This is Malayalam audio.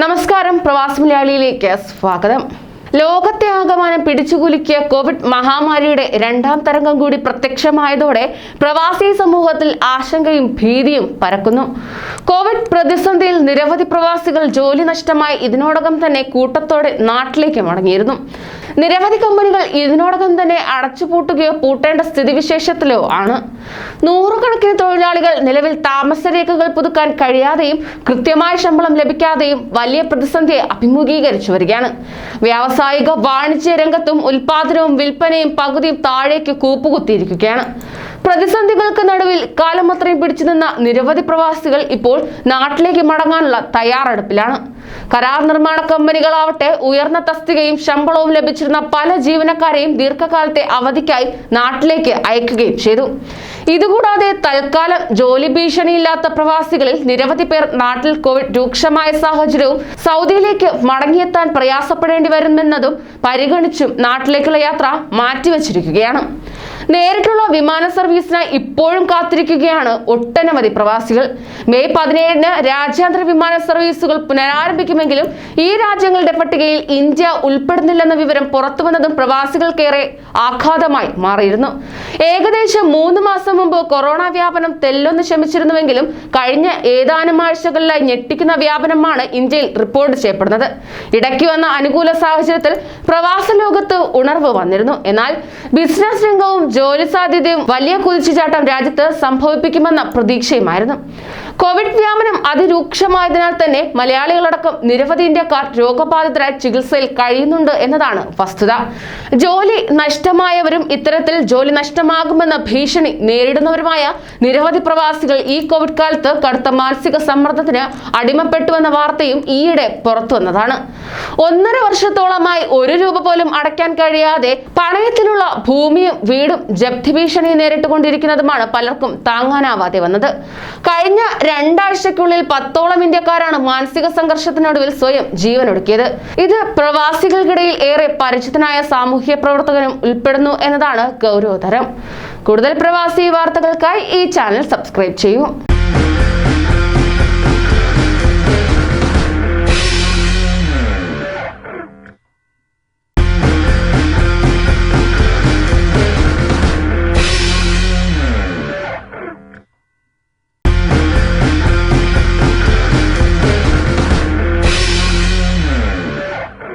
നമസ്കാരം പ്രവാസി മലയാളിയിലേക്ക് സ്വാഗതം. ലോകത്തെ ആകമാനം പിടിച്ചുകുലുക്കിയ കോവിഡ് മഹാമാരിയുടെ രണ്ടാം തരംഗം കൂടി പ്രത്യക്ഷമായതോടെ പ്രവാസി സമൂഹത്തിൽ ആശങ്കയും ഭീതിയും പരക്കുന്നു. കോവിഡ് പ്രതിസന്ധിയിൽ നിരവധി പ്രവാസികൾ ജോലി നഷ്ടമായി ഇതിനോടകം തന്നെ കൂട്ടത്തോടെ നാട്ടിലേക്ക് മടങ്ങിയിരുന്നു. നിരവധി കമ്പനികൾ ഇതിനോടകം തന്നെ അടച്ചുപൂട്ടുകയോ പൂട്ടേണ്ട സ്ഥിതിവിശേഷത്തിലോ ആണ്. നൂറുകണക്കിന് തൊഴിലാളികൾ നിലവിൽ താമസരേഖകൾ പുതുക്കാൻ കഴിയാതെയും കൃത്യമായ ശമ്പളം ലഭിക്കാതെയും വലിയ പ്രതിസന്ധിയെ അഭിമുഖീകരിച്ചു വരികയാണ്. വ്യാവസായിക വാണിജ്യ രംഗത്തും ഉൽപാദനവും വിൽപ്പനയും പകുതിയും താഴേക്ക് കൂപ്പുകുത്തിയിരിക്കുകയാണ്. പ്രതിസന്ധികൾക്ക് നടുവിൽ കാലമത്രയും പിടിച്ചു നിന്ന നിരവധി പ്രവാസികൾ ഇപ്പോൾ നാട്ടിലേക്ക് മടങ്ങാനുള്ള തയ്യാറെടുപ്പിലാണ്. കരാർ നിർമ്മാണ കമ്പനികളാവട്ടെ ഉയർന്ന തസ്തികയും ശമ്പളവും ലഭിച്ചിരുന്ന പല ജീവനക്കാരെയും ദീർഘകാലത്തെ അവധിക്കായി നാട്ടിലേക്ക് അയക്കുകയും ചെയ്തു. ഇതുകൂടാതെ തൽക്കാലം ജോലി ഭീഷണിയില്ലാത്ത പ്രവാസികളിൽ നിരവധി പേർ നാട്ടിൽ കോവിഡ് രൂക്ഷമായ സാഹചര്യവും സൗദിയിലേക്ക് മടങ്ങിയെത്താൻ പ്രയാസപ്പെടേണ്ടി വരുമെന്നതും പരിഗണിച്ചും നാട്ടിലേക്കുള്ള യാത്ര മാറ്റിവെച്ചിരിക്കുകയാണ്. നേരിട്ടുള്ള വിമാന സർവീസിനായി ഇപ്പോഴും കാത്തിരിക്കുകയാണ് ഒട്ടനവധി പ്രവാസികൾ. മെയ് പതിനേഴിന് രാജ്യാന്തര വിമാന സർവീസുകൾ പുനരാരംഭിക്കുമെങ്കിലും ഈ രാജ്യങ്ങളുടെ പട്ടികയിൽ ഇന്ത്യ ഉൾപ്പെടുന്നില്ലെന്ന വിവരം പുറത്തുവന്നതും പ്രവാസികൾക്കേറെ ആഘാതമായി മാറിയിരുന്നു. ഏകദേശം മൂന്ന് മാസം മുമ്പ് കൊറോണ വ്യാപനം തെല്ലൊന്ന് ശമിച്ചിരുന്നുവെങ്കിലും കഴിഞ്ഞ ഏതാനും ആഴ്ചകളിലായി ഞെട്ടിക്കുന്ന വ്യാപനമാണ് ഇന്ത്യയിൽ റിപ്പോർട്ട് ചെയ്യപ്പെടുന്നത്. ഇടയ്ക്ക് വന്ന അനുകൂല സാഹചര്യത്തിൽ പ്രവാസ ലോകത്ത് ഉണർവ് വന്നിരുന്നു. എന്നാൽ ബിസിനസ് രംഗവും ജോലി സാധ്യതയും വലിയ കുതിച്ചുചാട്ടം രാജ്യത്ത് സംഭവിപ്പിക്കുമെന്ന പ്രതീക്ഷയുമായിരുന്നു. കോവിഡ് വ്യാപനം അതിരൂക്ഷമായതിനാൽ തന്നെ മലയാളികളടക്കം നിരവധി ഇന്ത്യക്കാർ രോഗബാധിതരായി ചികിത്സയിൽ കഴിയുന്നുണ്ട് എന്നതാണ് വസ്തുത. ജോലി നഷ്ടമായവരും ഇത്തരത്തിൽ ജോലി നഷ്ടമാകുമെന്ന ഭീഷണി നേരിടുന്നവരുമായ നിരവധി പ്രവാസികൾ ഈ കോവിഡ് കാലത്ത് കടുത്ത മാനസിക സമ്മർദ്ദത്തിന് അടിമപ്പെട്ടുവെന്ന വാർത്തയും ഈയിടെ പുറത്തു വന്നതാണ്. ഒന്നര വർഷത്തോളമായി ഒരു രൂപ പോലും അടയ്ക്കാൻ കഴിയാതെ പണയത്തിലുള്ള ഭൂമിയും വീടും ജപ്തി ഭീഷണി നേരിട്ടുകൊണ്ടിരിക്കുന്നതുമാണ് പലർക്കും താങ്ങാനാവാതെ വന്നത്. കഴിഞ്ഞ രണ്ടാഴ്ചയ്ക്കുള്ളിൽ പത്തോളം ഇന്ത്യക്കാരാണ് മാനസിക സംഘർഷത്തിനൊടുവിൽ സ്വയം ജീവനൊടുക്കിയത്. ഇത് പ്രവാസികൾക്കിടയിൽ ഏറെ പരിചിതനായ സാമൂഹ്യ പ്രവർത്തകനും ഉൾപ്പെടുന്നു എന്നതാണ് ഗൗരവതരം. കൂടുതൽ പ്രവാസി വാർത്തകൾക്കായി ഈ ചാനൽ സബ്സ്ക്രൈബ് ചെയ്യൂ.